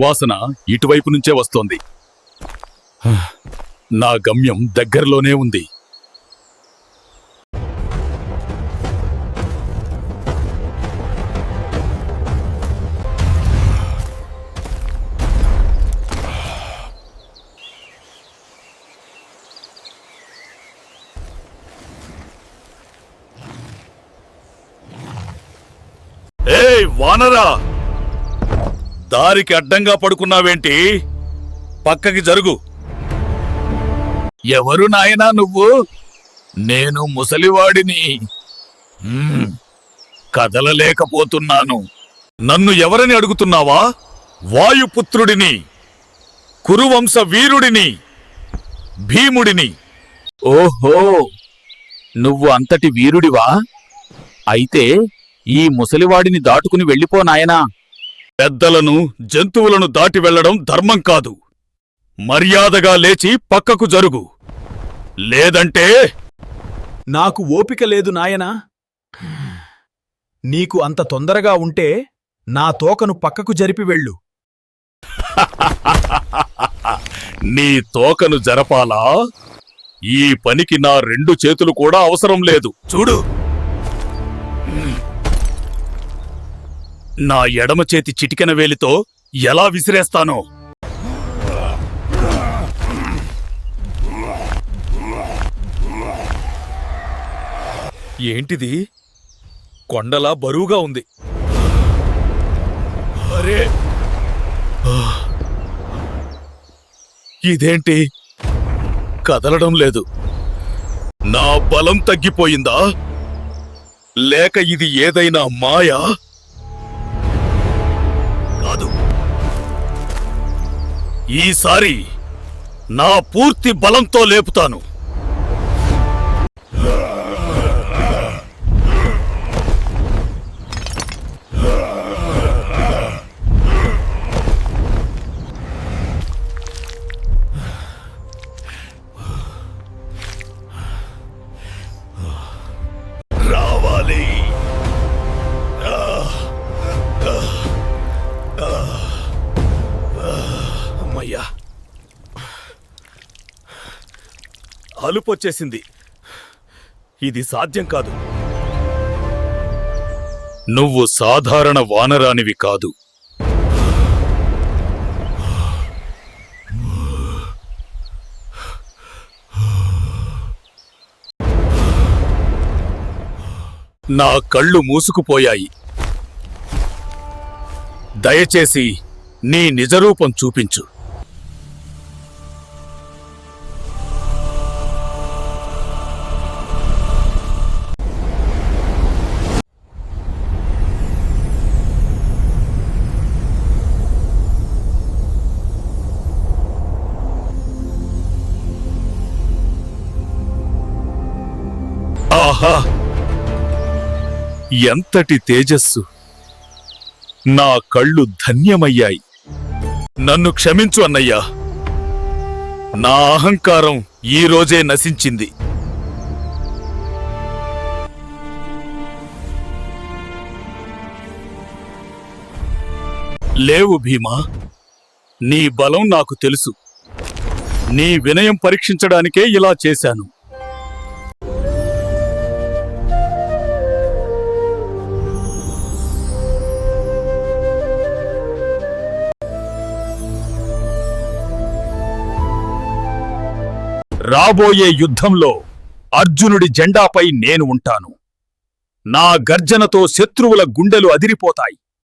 సువాసన ఇటువైపు నుంచే వస్తోంది. నా గమ్యం దగ్గరలోనే ఉంది. ఏయ్ వానరా! దారికి అడ్డంగా పడుకున్నావేంటి? పక్కకి జరుగు. ఎవరు నాయనా నువ్వు? నేను ముసలివాడిని. కదలలేకపోతున్నాను. నన్ను ఎవరని అడుగుతున్నావా? వాయుపుత్రుడిని కురువంశ వీరుడిని భీముడిని. ఓహో! నువ్వు అంతటి వీరుడివా? అయితే ఈ ముసలివాడిని దాటుకుని వెళ్ళిపో నాయనా. పెద్దలను జంతువులను దాటి వెళ్ళడం ధర్మం కాదు. మర్యాదగా లేచి పక్కకు జరుగు. లేదంటే నాకు ఓపిక లేదు నాయనా. నీకు అంత తొందరగా ఉంటే నా తోకను పక్కకు జరిపి వెళ్ళు. నీ తోకను జరపాలా? ఈ పనికి నా రెండు చేతులు కూడా అవసరం లేదు. చూడు. నా ఎడమ చేతి చిటికెన వేలితో ఎలా విసిరేస్తానో? ఏంటిది? కొండలా బరువుగా ఉంది. అరే! ఇదేంటి? కదలడం లేదు. నా బలం తగ్గిపోయిందా? లేక ఇది ఏదైనా మాయా? ఈసారి నా పూర్తి బలంతో లేపుతాను. అమ్మయ్యా అలుపొచ్చేసింది. ఇది సాధ్యం కాదు. నువ్వు సాధారణ వానరానివి కాదు. నా కళ్ళు మూసుకుపోయాయి. దయచేసి నీ నిజరూపం చూపించు. ఆహా! ఎంతటి తేజస్సు! నా కళ్ళు ధన్యమయ్యాయి. నన్ను క్షమించు అన్నయ్యా. నా అహంకారం ఈ రోజే నశించింది. లేవు భీమా. నీ బలం నాకు తెలుసు. నీ వినయం పరీక్షించడానికే ఇలా చేశాను. రాబోయే యుద్ధంలో అర్జునుడి జెండాపై నేను ఉంటాను. నా గర్జనతో శత్రువుల గుండెలు అదిరిపోతాయి.